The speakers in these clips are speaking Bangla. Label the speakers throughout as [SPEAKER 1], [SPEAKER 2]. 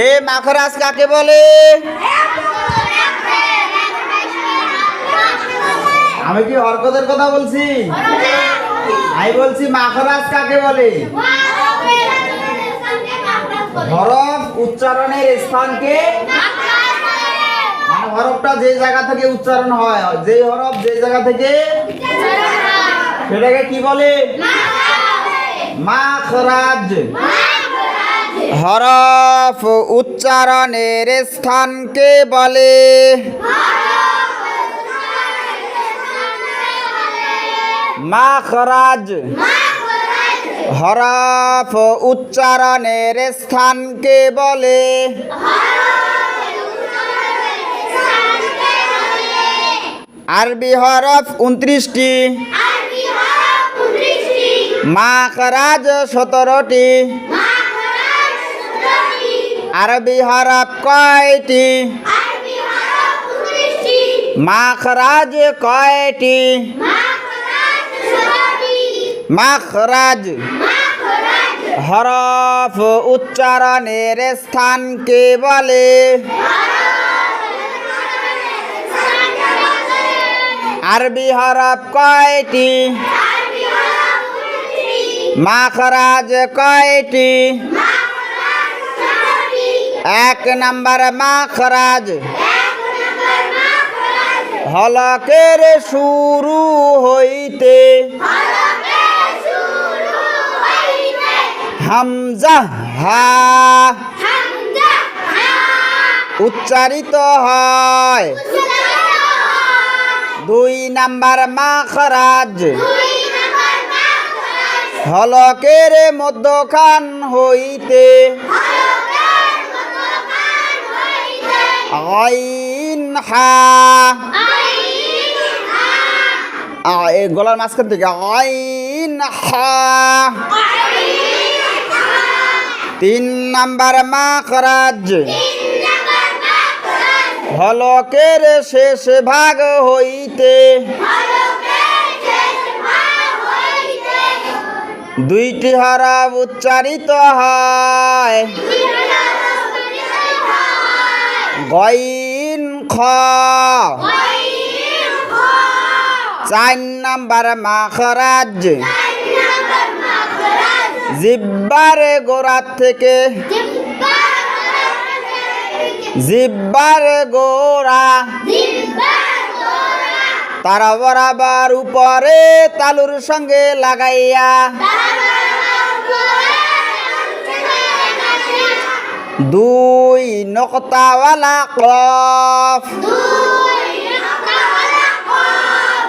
[SPEAKER 1] এ মাখরাজ কাকে বলে? আমি কি হরকতের কথা বলছি? আমি বলছি মাখরাজ কাকে বলে? হরফ উচ্চারণের স্থানকে মানে হরফটা যে জায়গা থেকে উচ্চারণ হয়, যে হরফ যে জায়গা থেকে সেটাকে কি বলে? মাখরাজ। হরফ উচ্চারণের স্থানকে বলে? মাখরাজ। হরফ উচ্চারণের স্থানকে বলে? আরবি হরফ উনত্রিশটি। মাখরাজ সতেরোটি। আরবি হরফ কয়টি? মাখরাজ কয়টি? মাখরাজ হরফ উচ্চারণের স্থানকে বলে? আরবি হরফ কয়টি? মাখরাজ কয়টি? এক নাম্বার মাখরাজ। হলকের শুরু হইতে হামজা উচ্চারিত হয়। দুই নাম্বার মাখরাজ। হলকের মধ্যখান হইতে আইন হা গলার মাঝখান থেকে আইন হা তিন নাম্বার মাখরাজ। হলকের শেষ ভাগ হইতে। দুইটি হরফ উচ্চারিত হয়। গইন খ। চার নাম্বার মাখরাজ। জিব্বার গোড়ার থেকে। জিব্বার গোড়া। তারা বরাবর উপরে তালুর সঙ্গে লাগাইয়া। দুই নকতাওয়ালা কফ।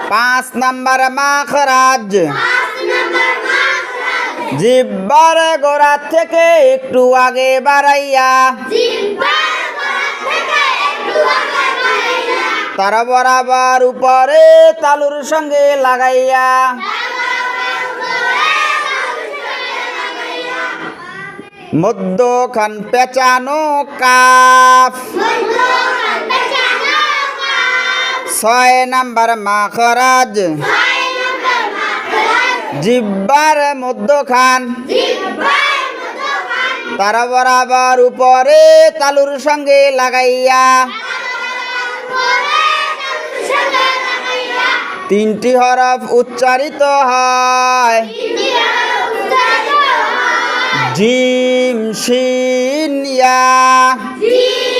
[SPEAKER 1] পাঁচ নাম্বার মাখরাজ। জিব্বার গোড়া থেকে একটু আগে বাড়াইয়া। তারা বরাবর উপরে তালুর সঙ্গে লাগাইয়া। মধ্যখান পেঁচানো কাফ। ছয় নাম্বার মাখরাজ। জিব্বার মধ্যখান তারা বরাবর উপরে তালুর সঙ্গে লাগাইয়া। তিনটি হরফ উচ্চারিত হয়। জিম শিন ইয়া।